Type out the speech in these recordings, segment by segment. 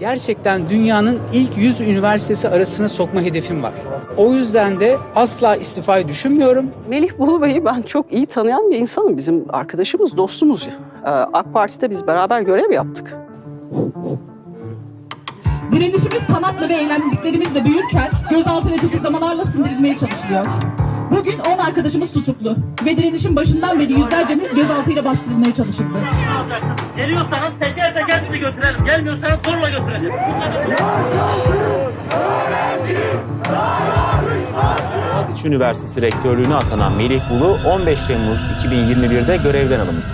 Gerçekten dünyanın ilk 100 üniversitesi arasına sokma hedefim var. O yüzden de asla istifayı düşünmüyorum. Melih Bulu Bey'i ben çok iyi tanıyan bir insanım. Bizim arkadaşımız, dostumuz. Ee, AK Parti'de biz beraber görev yaptık. Direnişimiz sanatla ve eylemliliklerimizle büyürken gözaltı ve tutuklamalarla sindirilmeye çalışılıyor. Bugün 10 arkadaşımız tutuklu ve direnişin başından beri yüzlercemiz gözaltıyla bastırılmaya çalışıldı. Geliyorsanız teker teker sizi götürelim. Gelmiyorsanız zorla götüreceğiz. Boğaziçi Üniversitesi Rektörlüğüne atanan Melih Bulu 15 Temmuz 2021'de görevden alındı.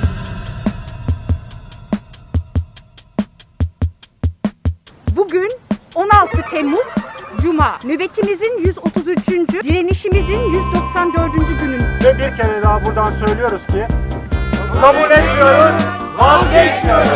Bugün 16 Temmuz Cuma. Nöbetimizin 133. direnişimizin 194. günü. Ve bir kere daha buradan söylüyoruz ki kabul etmiyoruz, vazgeçmiyoruz.